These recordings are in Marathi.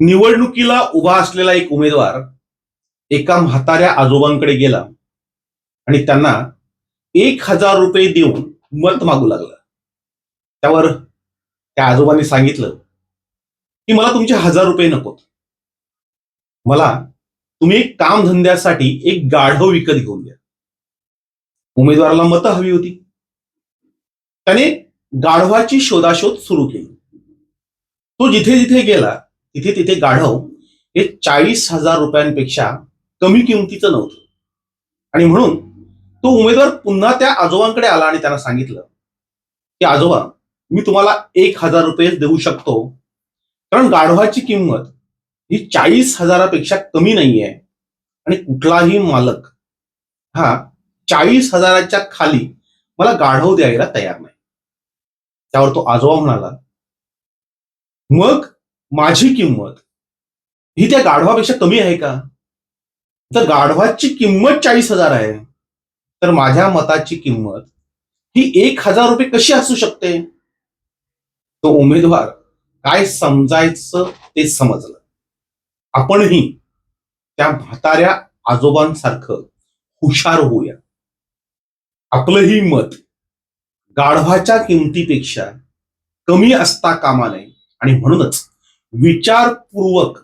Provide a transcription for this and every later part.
निवडणुकीला उभा असलेला एक उमेदवार एका म्हाताऱ्या आजोबांकडे गेला आणि त्यांना एक हजार रुपये देऊन मत मागू लागला. त्यावर त्या आजोबांनी सांगितलं की मला तुमचे हजार रुपये नकोत. मला तुम्ही एक कामधंद्यासाठी एक गाढव विकत घेऊन द्या. उमेदवाराला मतं हवी होती. त्याने गाढवाची शोधाशोध सुरू केली. तो जिथे जिथे गेला तिथे तिथे गाढव हे चाळीस हजार रुपयांपेक्षा कमी किमतीचं नव्हतं. आणि म्हणून तो उमेदवार पुन्हा त्या आजोबांकडे आला आणि त्यांना सांगितलं की आजोबा मी तुम्हाला एक हजार रुपये देऊ शकतो कारण गाढवाची किंमत ही चाळीस हजारापेक्षा कमी नाहीये आणि कुठलाही मालक हा चाळीस हजाराच्या खाली मला गाढव द्यायला तयार नाही. त्यावर तो आजोबा म्हणाला मग माझी किंमत ही त्या गाढवापेक्षा कमी आहे का? तर गाढवाची किंमत चाळीस हजार आहे. तर माझ्या मताची किंमत ही एक हजार रुपये कशी असू शकते? तो उमेदवार काय समजायचं ते समजलं. आपणही त्या म्हाताऱ्या आजोबांसारखं हुशार होऊया. आपलंही मत गाढवाच्या किमतीपेक्षा कमी असता कामा नये आणि म्हणूनच विचारपूर्वक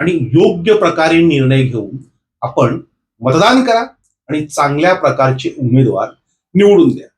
आणि योग्य प्रकारे निर्णय घेऊन आपण मतदान करा आणि चांगल्या प्रकारचे उमेदवार निवडून द्या.